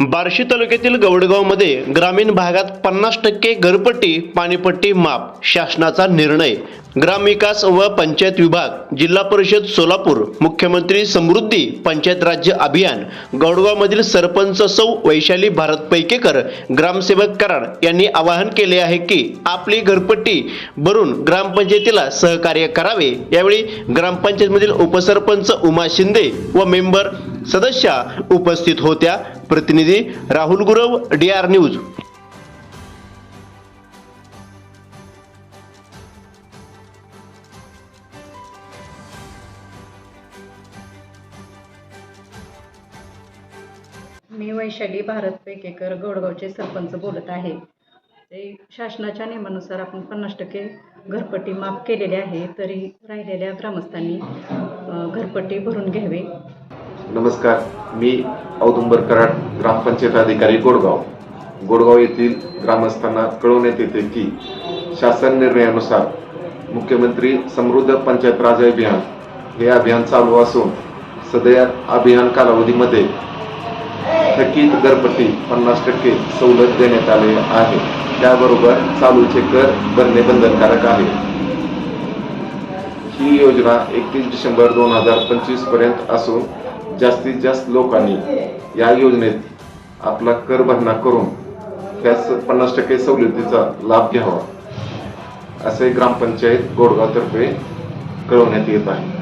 बार्शी तालुक्यातील गवडगावमध्ये ग्रामीण भागात पन्नास टक्के घरपट्टी पाणीपट्टी माप शासनाचा निर्णय. ग्रामविकास व पंचायत विभाग जिल्हा परिषद सोलापूर मुख्यमंत्री समृद्धी पंचायत राज्य अभियान गौडगावमधील सरपंच सौ वैशाली भारत पैकेकर ग्रामसेवक कराड यांनी आवाहन केले आहे की आपली घरपट्टी भरून ग्रामपंचायतीला सहकार्य करावे. यावेळी ग्रामपंचायतमधील उपसरपंच उमा शिंदे व मेंबर सदस्या उपस्थित होत्या. प्रतिनिधी Rahul Gurav D R news मी वैशाली भारत पेकेकर गोडगावचे सरपंच बोलत आहे. ते शासनाच्या नियमानुसार आपण पन्नास टक्के घरपट्टी माफ केलेली आहे तरी राहिलेल्या ग्रामस्थांनी घरपट्टी भरून घ्यावे. नमस्कार. मी औदुंबर कराड ग्रामपंचायत अधिकारी गोडगाव. गोडगाव येथील ग्रामस्थांना कळवण्यात येते की शासन निर्णयानुसार मुख्यमंत्री समृद्ध पंचायत राज अभियान हे अभियान चालू असून सध्या अभियान कालावधीमध्ये थकीत घरपट्टी पन्नास टक्के सवलत देण्यात आले आहे. त्याबरोबर चालूचे कर भरणे बंधनकारक आहे. ही योजना एकतीस डिसेंबर दोन हजार पंचवीसपर्यंत असून जास्तीत जास्त लोकांनी या योजनेत आपला कर भरणा करून त्याच पन्नास टक्के सवलतीचा लाभ घ्यावा असे ग्रामपंचायत गोडगावतर्फे कळवण्यात येत आहे.